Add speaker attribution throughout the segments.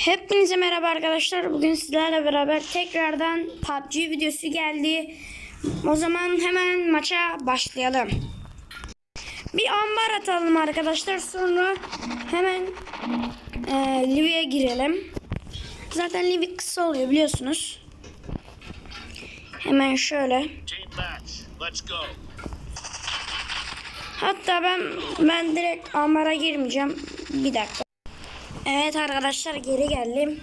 Speaker 1: Hepinize merhaba arkadaşlar. Bugün sizlerle beraber tekrardan PUBG videosu geldi. O zaman hemen maça başlayalım. Bir ambar atalım arkadaşlar. Sonra hemen e, Livy'e girelim. Zaten Livy kısa oluyor biliyorsunuz. Hemen şöyle. Hatta ben ben direkt ambara girmeyeceğim. Bir dakika. Evet arkadaşlar geri geldim.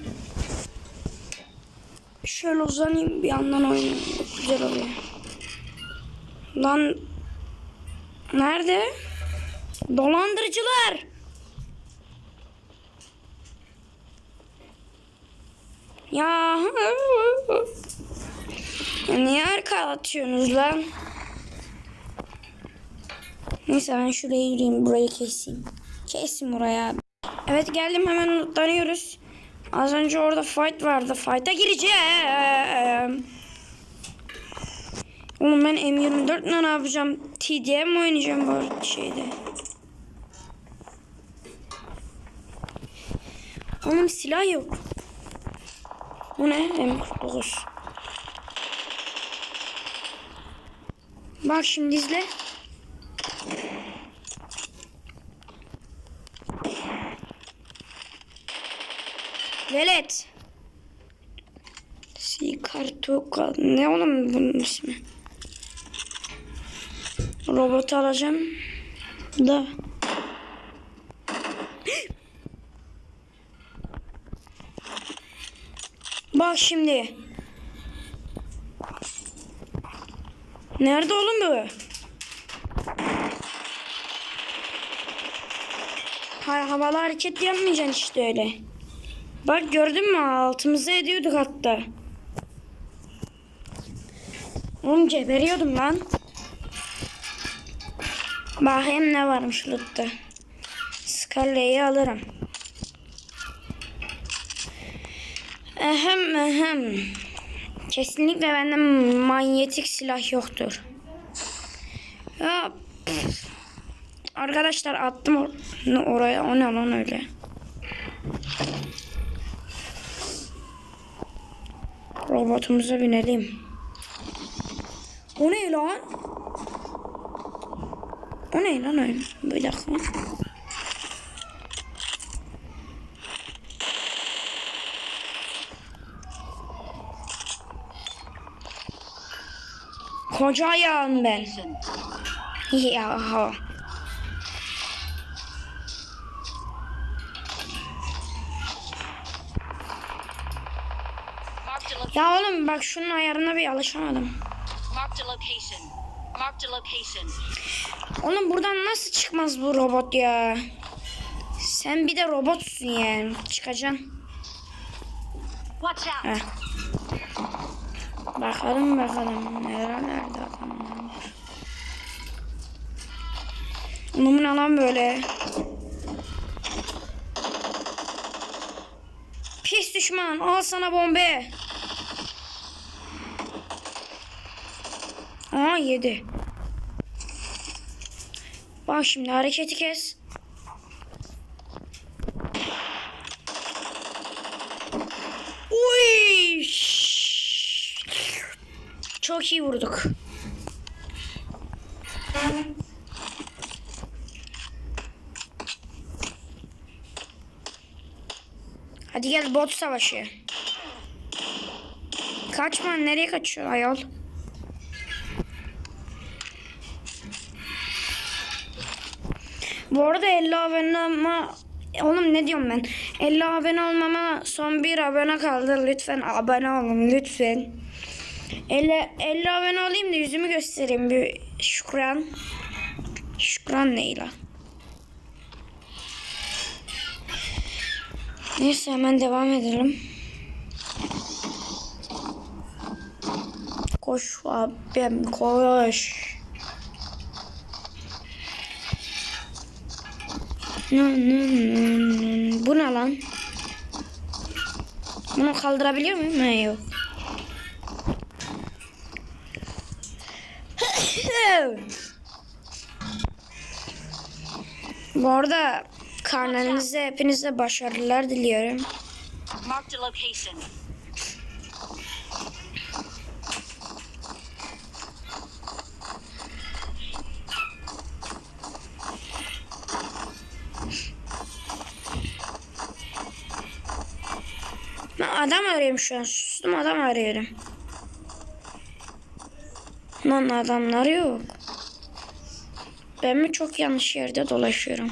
Speaker 1: Şöyle uzanayım bir yandan oynayayım. Güzel oluyor. Lan nerede? Dolandırıcılar. Ya niye arka atıyorsunuz lan? Neyse ben şuraya yürüyeyim. Burayı keseyim. Kesin buraya. Evet geldim hemen unutlanıyoruz. Az önce orada fight vardı. Fight'a gireceğim. Oğlum ben M24 ile ne yapacağım? TDM mi oynayacağım bu şeyde? Oğlum silah yok. Bu ne? M49. Bak şimdi izle. Velet. Sikartuka. Ne oğlum bunun ismi? Robot alacağım. Da. Bak şimdi. Nerede oğlum bu? Ha, havalı hareket yapmayacaksın işte öyle. Bak gördün mü altımıza ediyorduk hatta. Oğlum geberiyordum lan. Bakayım ne varmış lootta. Scarlet'i alırım. Ehem ehem. Kesinlikle bende manyetik silah yoktur. Ya. Arkadaşlar attım or- oraya. O ne lan öyle? Robotumuza binelim. O ne lan? O ne lan öyle? Bir dakika. Koca ayağım ben. Ya. Ya oğlum bak şunun ayarına bir alışamadım.
Speaker 2: marked a location. Marked a location.
Speaker 1: Oğlum buradan nasıl çıkmaz bu robot ya? Sen bir de robotsun yani. Çıkacaksın.
Speaker 2: Watch out.
Speaker 1: Heh. Bakalım bakalım. Nerelerde adamlar var. Oğlum ne lan böyle? Pis düşman al sana bombe. Aa yedi. Bak şimdi hareketi kes. Uy! Çok iyi vurduk. Hadi gel bot savaşı. Kaçma nereye kaçıyor ayol? Bu arada 50 abone olma Oğlum ne diyorum ben? 50 abone olmama son bir abone kaldı. Lütfen abone olun lütfen. 50, 50 abone olayım da yüzümü göstereyim bir şükran. Şükran lan? Neyse hemen devam edelim. Koş abim koş. Bu ne lan? Bunu kaldırabiliyor muyum? Ha, yok. Bu arada karnenize hepinize başarılar diliyorum.
Speaker 2: Marked a location.
Speaker 1: Adam arıyorum şu an. Sustum adam arıyorum. Lan adamlar yok. Ben mi çok yanlış yerde dolaşıyorum?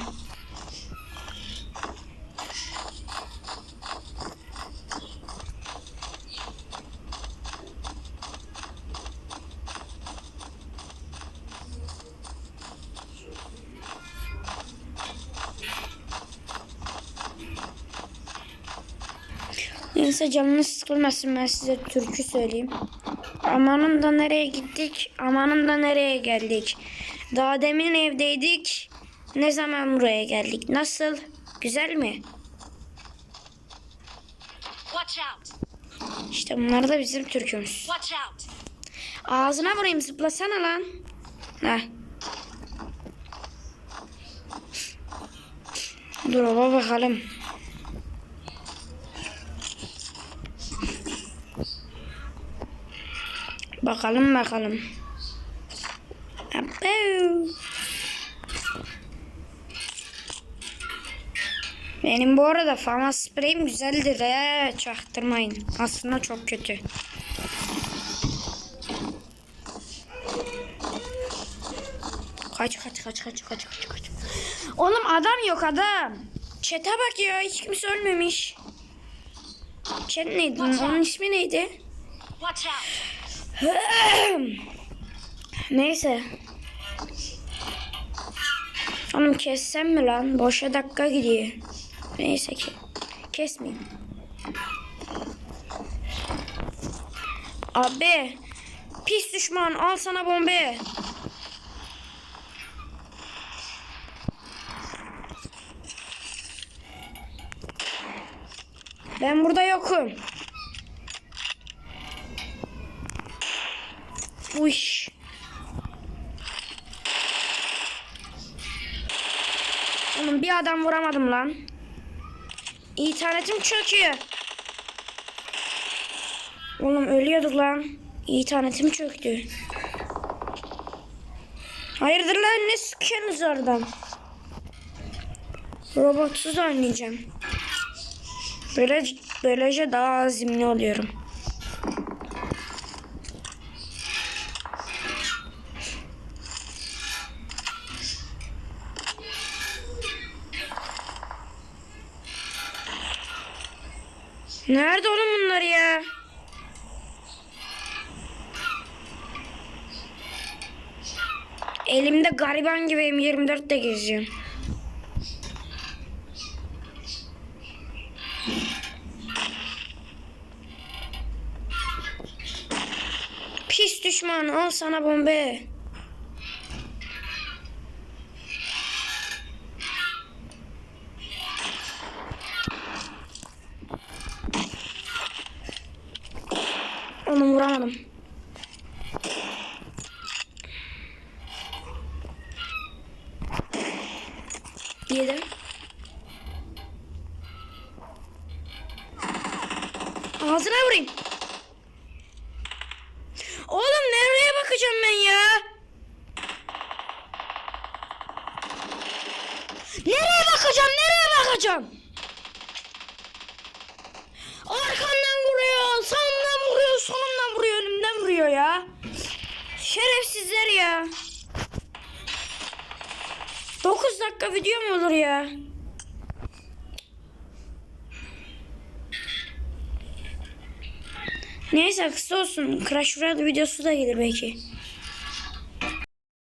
Speaker 1: Neyse canınız sıkılmasın ben size türkü söyleyeyim. Amanın da nereye gittik, amanın da nereye geldik. Daha demin evdeydik, ne zaman buraya geldik. Nasıl? Güzel mi?
Speaker 2: Watch out!
Speaker 1: İşte bunlar da bizim türkümüz.
Speaker 2: Watch out!
Speaker 1: Ağzına vurayım zıplasana lan. Heh. Dur baba bakalım. Bakalım bakalım. Benim bu arada famas spreyim güzeldir he çaktırmayın. Aslında çok kötü. Kaç kaç kaç kaç kaç kaç kaç. Oğlum adam yok adam. Çete bak ya hiç kimse ölmemiş. Chat neydi? Onun ismi neydi?
Speaker 2: Watch out!
Speaker 1: Neyse. Oğlum kessem mi lan? Boşa dakika gidiyor. Neyse ki. Kesmeyeyim. Abi. Pis düşman al sana bombe. Ben burada yokum. Uş. Oğlum bir adam vuramadım lan. İnternetim çöküyor. Oğlum ölüyorduk lan. İnternetim çöktü. Hayırdır lan ne sıkıyorsunuz oradan? Robotsuz oynayacağım. Böyle, böylece daha azimli oluyorum. Nerede oğlum bunlar ya? Elimde gariban gibi M24 de geziyorum. Pis düşman al sana bombe. Onu vuramadım. Yedim. Ağzına vurayım. Oğlum nereye bakacağım ben ya? Nereye bakacağım? Nereye bakacağım? Arkamdan vuruyor, sağımdan vuruyor, solumdan vuruyor, önümden vuruyor ya. Şerefsizler ya. 9 dakika video mu olur ya? Neyse kısa olsun. Crash Royale videosu da gelir belki.